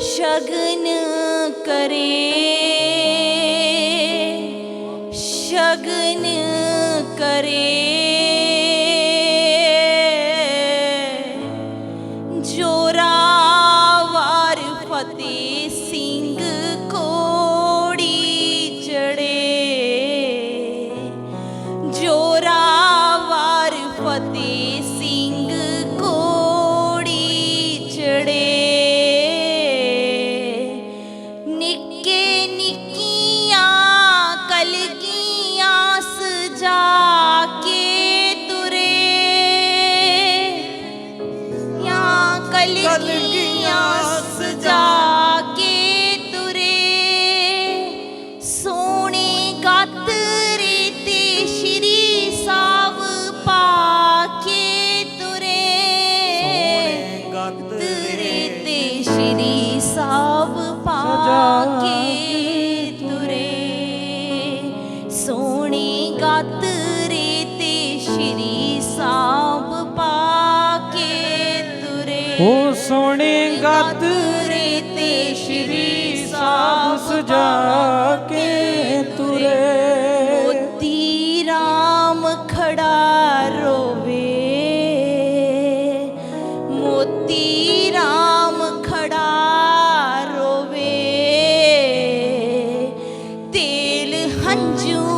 ਸ਼ਗਨ ਕਰੇ। ਸ਼ਗਨ ਕਰੇ। ਜੋਰਾਵਾਰ ਫਤਿਹ ਸਿੰਘ ਕਲਗੀਆਂ ਸਜਾ ਹੋ ਸੋਹਣੇ ਗਤ ਰੀਤੇ ਸ਼੍ਰੀ ਸਾਬ ਸਜਾ ਕੇ ਤੁਰੇ। ਮੋਤੀ ਰਾਮ ਖੜਾ ਰੋਵੇ। ਮੋਤੀ ਰਾਮ ਖੜਾ ਰੋਵੇ। ਤੇਲ ਹੰਝੂ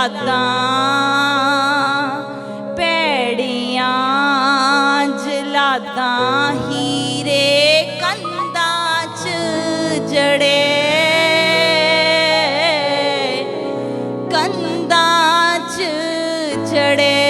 ਜਲਾਦਾਂ ਪੈੜੀਆਂ ਜਲਾਦਾਂ ਹੀਰੇ ਕੰਦਾਂ ਚ ਜੜੇ। ਕੰਦਾਂ ਚ ਜੜੇ।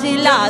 ছিলাম